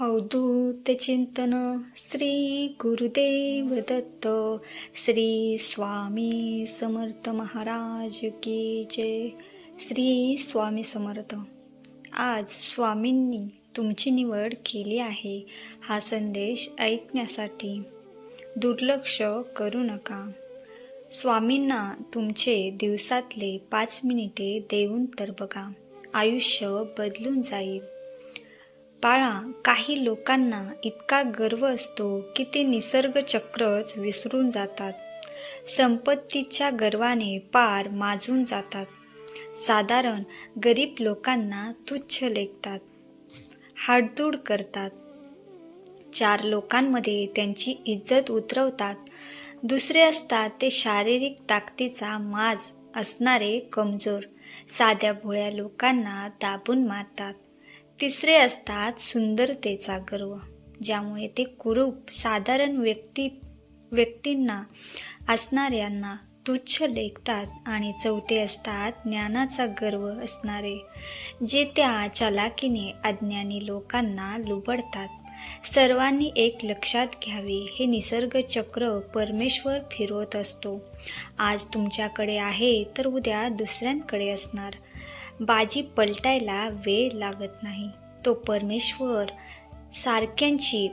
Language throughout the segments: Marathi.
अवधूत चिंतन श्री गुरुदेव दत्त श्री स्वामी समर्थ महाराज की जय. श्री स्वामी समर्थ. आज स्वामींनी तुमची निवड केली आहे हा संदेश ऐकण्यासाठी दुर्लक्ष करू नका. स्वामींना तुमचे दिवसातले पाच मिनिटे देऊन तर बघा आयुष्य बदलून जाईल. बाळा काही लोकांना इतका गर्व असतो की ते निसर्ग चक्रच विसरून जातात. संपत्तीच्या गर्वाने पार माजून जातात. साधारण गरीब लोकांना तुच्छ लेखतात. हाडदूड करतात. चार लोकांमध्ये त्यांची इज्जत उतरवतात. दुसरे असतात ते शारीरिक ताकदीचा माज असणारे कमजोर साध्या भोळ्या लोकांना दाबून मारतात. तिसरे असतात सुंदरतेचा गर्व ज्यामुळे ते कुरूप साधारण व्यक्ती व्यक्तींना असणाऱ्यांना तुच्छ लेखतात आणि चौथे असतात ज्ञानाचा गर्व असणारे जे त्या चालाकीने अज्ञानी लोकांना लुबडतात. सर्वांनी एक लक्षात घ्यावे हे निसर्ग चक्र परमेश्वर फिरवत असतो. आज तुमच्याकडे आहे तर उद्या दुसऱ्यांकडे असणार. बाजी पलटायला वेळ लागत नाही. तो परमेश्वर सारख्यांची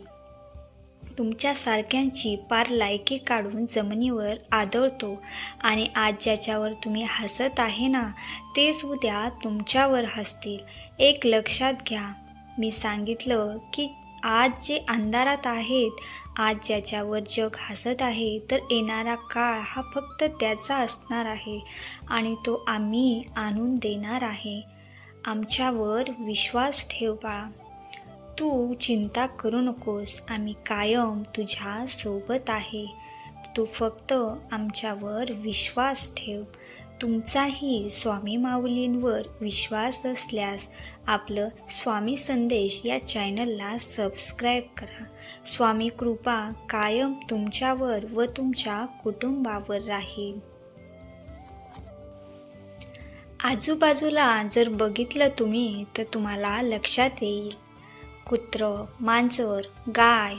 तुमच्या सारख्यांची पार लायकी काढून जमिनीवर आदळतो आणि आज ज्याच्यावर तुम्ही हसत आहे ना तेच उद्या तुमच्यावर हसतील. एक लक्षात घ्या. मी सांगितलं की आज जे अंधारात आहेत आज ज्याच्यावर जग हसत आहे तर येणारा काळ हा फक्त त्याचा असणार आहे आणि तो आम्ही आणून देणार आहे. आमच्यावर विश्वास ठेव बाळा. तू चिंता करू नकोस आम्ही कायम तुझ्या सोबत आहे. तू फक्त आमच्यावर विश्वास ठेव. तुमचाही स्वामी माऊलींवर विश्वास असल्यास आपलं स्वामी संदेश या चॅनलला सबस्क्राईब करा. स्वामी कृपा कायम तुमच्यावर व तुमच्या कुटुंबावर राहील. आजूबाजूला जर बघितलं तुम्ही तर तुम्हाला लक्षात येईल. कुत्र मांजर गाय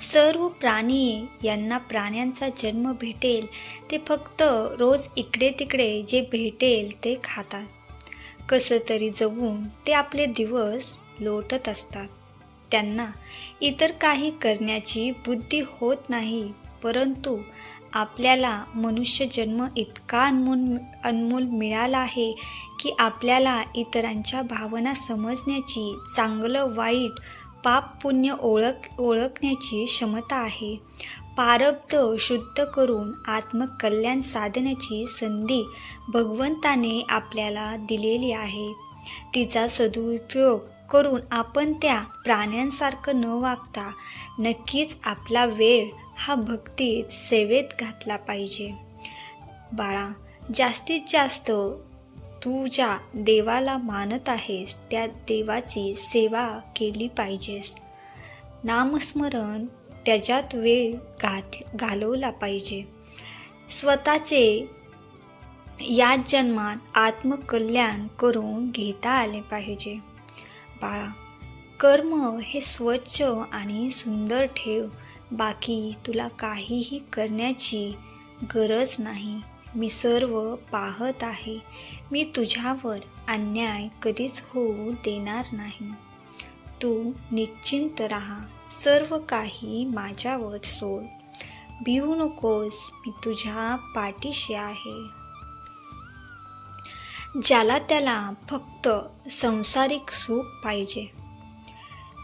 सर्व प्राणी यांना प्राण्यांचा जन्म भेटेल. ते फक्त रोज इकडे तिकडे जे भेटेल ते खातात. कसं तरी जगून ते आपले दिवस लोटत असतात. त्यांना इतर काही करण्याची बुद्धी होत नाही परंतु आपल्याला मनुष्य जन्म इतका अनमोल अनमोल मिळाला आहे की आपल्याला इतरांच्या भावना समजण्याची चांगलं वाईट पाप पुण्य ओळख ओळखण्याची क्षमता आहे. पारब्ध शुद्ध करून आत्मकल्याण साधण्याची संधी भगवंताने आपल्याला दिलेली आहे. तिचा सदुपयोग करून आपण त्या प्राण्यांसारखं न वागता नक्कीच आपला वेळ हा भक्तीत सेवेत घातला पाहिजे. बाळा जास्तीत जास्त तू ज्या देवाला मानत आहेस त्या देवाची सेवा केली पाहिजेस. नामस्मरण त्याच्यात वेळ घात घालवला पाहिजे. स्वतःचे या जन्मात आत्मकल्याण करून घेता आले पाहिजे. बाळा कर्म हे स्वच्छ आणि सुंदर ठेव. बाकी तुला काहीही करण्याची गरज नाही. मी सर्व पाहत आहे. मी तुझ्यावर अन्याय कधीच होऊ देणार नाही. तू निश्चिंत राहा. सर्व काही माझ्यावर सोड. भिवू नकोस. मी तुझ्या पाठीशी आहे. ज्याला त्याला फक्त संसारिक सुख पाहिजे.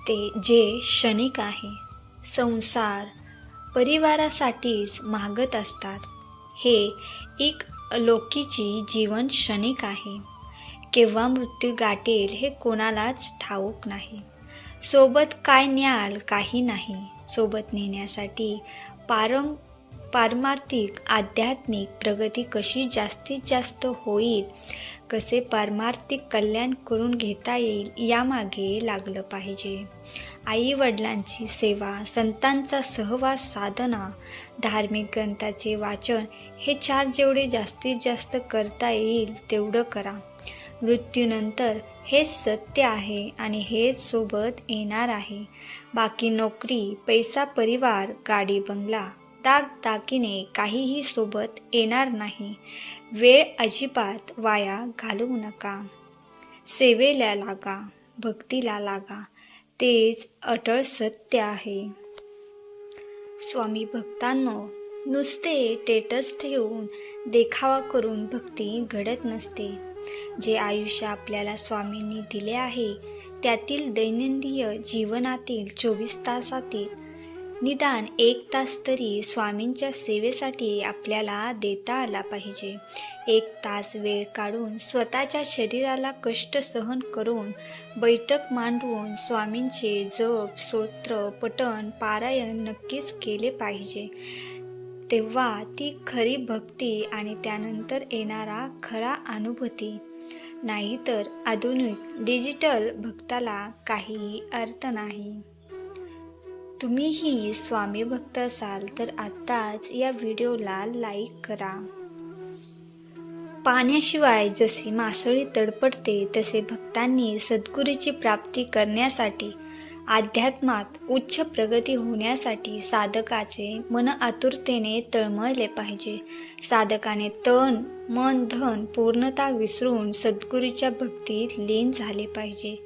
ते जे क्षणिक आहे. संसार परिवारासाठीच मागत असतात. हे एक लोकीची जीवन क्षणिक आहे. केव्हा मृत्यू गाठेल हे कोणालाच ठाऊक नाही. सोबत काय न्याल काही नाही. सोबत नेण्यासाठी पारम पारमार्थिक आध्यात्मिक प्रगती कशी जास्तीत जास्त होईल कसे पारमार्थिक कल्याण करून घेता येईल यामागे लागलं पाहिजे. आई वडिलांची सेवा संतांचा सहवास साधना धार्मिक ग्रंथाचे वाचन हे चार जेवढे जास्तीत जास्त करता येईल तेवढं करा. मृत्यूनंतर हेच सत्य आहे आणि हेच सोबत येणार आहे. बाकी नोकरी पैसा परिवार गाडी बंगला दाग दागिने काहीही सोबत येणार नाही. वेळ अजिबात वाया घालवू नका. सेवेला लागा भक्तीला लागा. तेच अटळ सत्य आहे. स्वामी भक्तांनो नुसते टेटस ठेवून देखावा करून भक्ती घडत नसते. जे आयुष्य आपल्याला स्वामींनी दिले आहे त्यातील दैनंदिन जीवनातील चोवीस तासातील निदान एक तास तरी स्वामींच्या सेवेसाठी आपल्याला देता आला पाहिजे. एक तास वेळ काढून स्वतःच्या शरीराला कष्ट सहन करून बैठक मांडवून स्वामींचे जप स्तोत्र पठण पारायण नक्कीच केले पाहिजे. तेव्हा ती खरी भक्ती आणि त्यानंतर येणारा खरा अनुभूती. नाहीतर आधुनिक डिजिटल भक्ताला काहीही अर्थ नाही. तुम्हीही स्वामी भक्त असाल तर आत्ताच या व्हिडिओला लाईक करा. पाण्याशिवाय जशी मासळी तडपडते तसे भक्तांनी सद्गुरूची प्राप्ती करण्यासाठी अध्यात्मात उच्च प्रगती होण्यासाठी साधकाचे मन आतुरतेने तळमळले पाहिजे. साधकाने तन मन धन पूर्णता विसरून सद्गुरूच्या भक्तीत लीन झाले पाहिजे.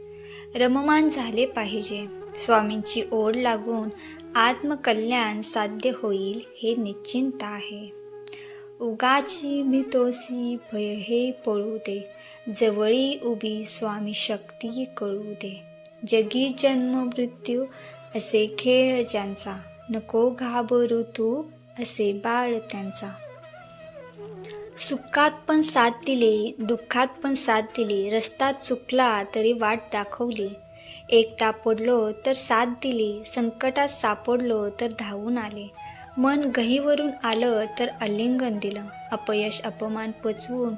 रममान झाले पाहिजे. स्वामींची ओढ लागून आत्मकल्याण साध्य होईल हे निश्चिंत आहे. उगाची मितोसी भय हे पळू दे. जवळी उभी स्वामी शक्ती कळू दे. जगी जन्म मृत्यू असे खेळ ज्यांचा. नको घाबरू तू असे बाळ त्यांचा. सुखात पण साथ दिली दुःखात पण साथ दिली. रस्ता चुकला तरी वाट दाखवली. एकटा पडलो तर साथ दिली संकटात सापडलो तर धावून आले. मन गहीवरून आलं तर आलिंगन दिलं. अपयश अपमान पचवून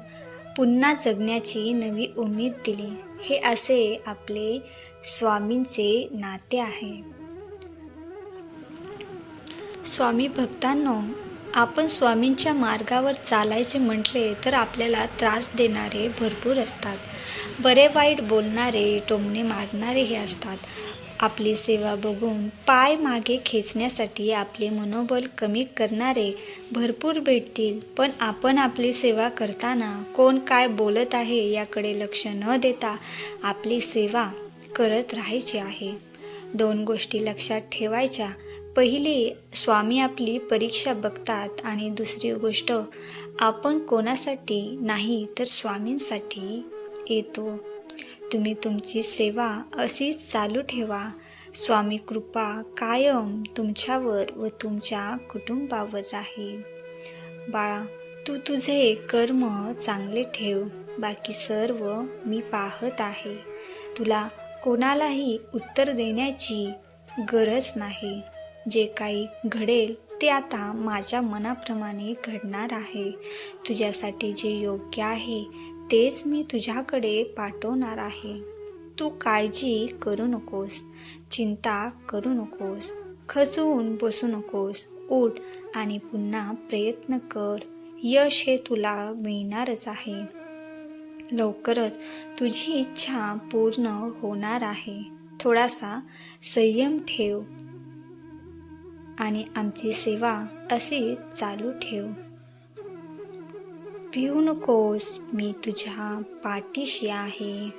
पुन्हा जगण्याची नवी उमेद दिली. हे असे आपले स्वामींचे नाते आहे. स्वामी भक्तांनो आपण स्वामींच्या मार्गावर चालायचे म्हटले तर आपल्याला त्रास देणारे भरपूर असतात. बरे वाईट बोलणारे टोमणे मारणारे हे असतात. आपली सेवा बघून पाय मागे खेचण्यासाठी आपले मनोबल कमी करणारे भरपूर भेटतील. पण आपण आपली सेवा करताना कोण काय बोलत आहे याकडे लक्ष न देता आपली सेवा करत राहायची आहे. दोन गोष्टी लक्षात ठेवायच्या. पहिली स्वामी आपली परीक्षा बघतात आणि दुसरी गोष्ट आपण कोणासाठी नाही तर स्वामींसाठी येतो. तुम्ही तुमची सेवा अशीच चालू ठेवा. स्वामी कृपा कायम तुमच्यावर व तुमच्या कुटुंबावर राहील बाळा तू तुझे कर्म चांगले ठेव. बाकी सर्व मी पाहत आहे. तुला कोणालाही उत्तर देण्याची गरज नाही. जे काही घडेल ते आता माझ्या मनाप्रमाणे घडणार आहे. तुझ्यासाठी जे योग्य आहे तेच मी तुझ्याकडे पाठवणार आहे. तू काळजी करू नकोस चिंता करू नकोस खचून बसू नकोस उठ आणि पुन्हा प्रयत्न कर. यश हे तुला मिळणारच आहे. लवकरच तुझी इच्छा पूर्ण होणार आहे. थोडासा संयम ठेव. आणि आमची सेवा अशी चालू ठेव. भिवू नकोस मी तुझ्या पाठीशी आहे.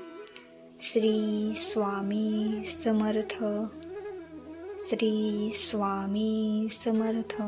श्री स्वामी समर्थ. श्री स्वामी समर्थ.